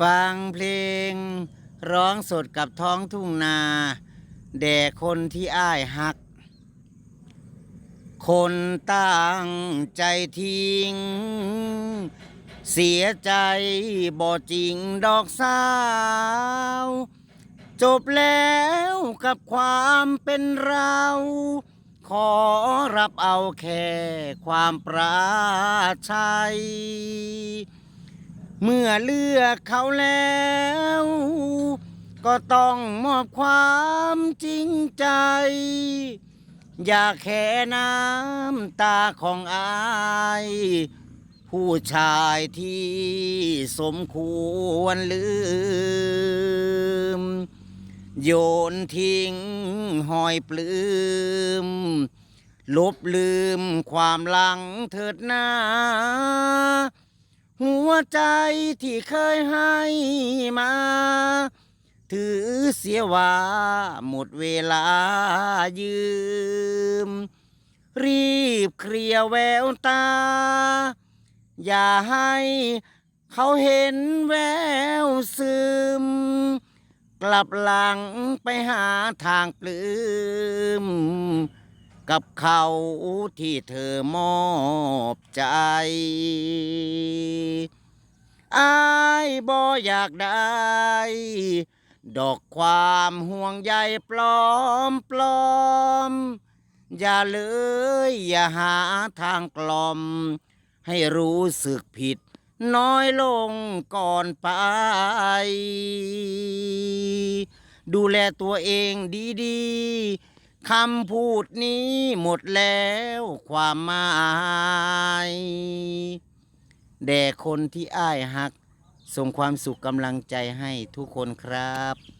ฟังเพลง ร้องสดกับท้องทุ่งนา แด่คนที่อ้ายหัก คนตั้งใจทิ้ง เสียใจบ่จริงดอกสาว จบแล้วกับความเป็นเรา ขอรับเอาแค่ความปราชัย เมื่อเลือกเขาแล้ว ก็ต้องมอบความจริงใจ อย่าแค่น้ำตาของอาย ผู้ชายที่สมควรลืม โยนทิ้งหอยปลืมลบลืมความหลังเถิดหน้า หัวใจที่เคยให้มา ถือเสียว่าหมดเวลายืม รีบเคลียแววตา อย่าให้เขาเห็นแววซึม กลับหลังไปหาทางปลืม กับเขาที่เธอมอบใจอายบ่อยากได้ ดอกความห่วงใยปลอมปลอม อย่าเลยอย่าหาทางกล่อม ให้รู้สึกผิด น้อยลงก่อนไป ดูแลตัวเองดีๆ คำพูดนี้หมดแล้วความหมายแด่คนที่อ้ายหัก ส่งความสุขกำลังใจให้ทุกคนครับ